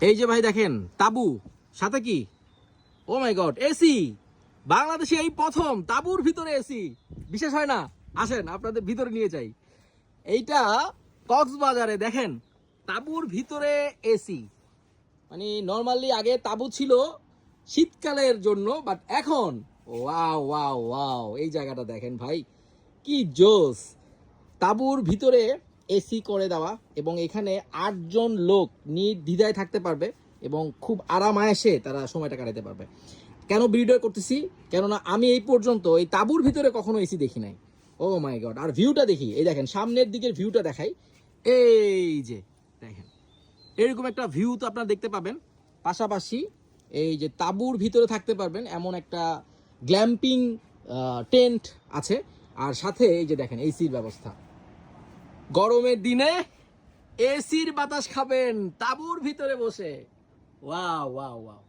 এই যে ভাই দেখেন, তাবু, সাথে কি? Oh my god, AC. বাংলাদেশে এই প্রথম তাবুর ভিতরে এসি। বিশেষ হয় না, আসেন, আপনাদের ভিতরে নিয়ে যাই। এইটা কক্সবাজারে, দেখেন, তাবুর ভিতরে এসি। মানে নর্মালি আগে তাবু ছিল শীতকালের জন্য, বাট এখন, ওয়াও ওয়াও ওয়াও, এই জায়গাটা দেখেন ভাই, কি জোস। তাবুর ভিতরে এসি করে দেওয়া এবং এখানে আটজন লোক নির্দ্বিধায় থাকতে পারবে এবং খুব আরামায়েসে তারা সময়টা কাটাতে পারবে। কেন ভিডিও করতেছি? কেননা আমি এই পর্যন্ত এই তাবুর ভিতরে কখনো এসি দেখি নাই। ও মাই গড আর ভিউটা দেখি। এই দেখেন, সামনের দিকের ভিউটা দেখাই। এই যে, দেখেন। এরকম একটা ভিউ তো আপনারা দেখতে পাবেন। পাশাপাশি এই যে তাঁবুর ভিতরে থাকতে পারবেন এমন একটা গ্ল্যাম্পিং টেন্ট আছে। আর সাথে এই যে দেখেন এসির ব্যবস্থা। গরমের দিনে এসির বাতাস খাবেন তাবুর ভিতরে বসে। Wow wow wow.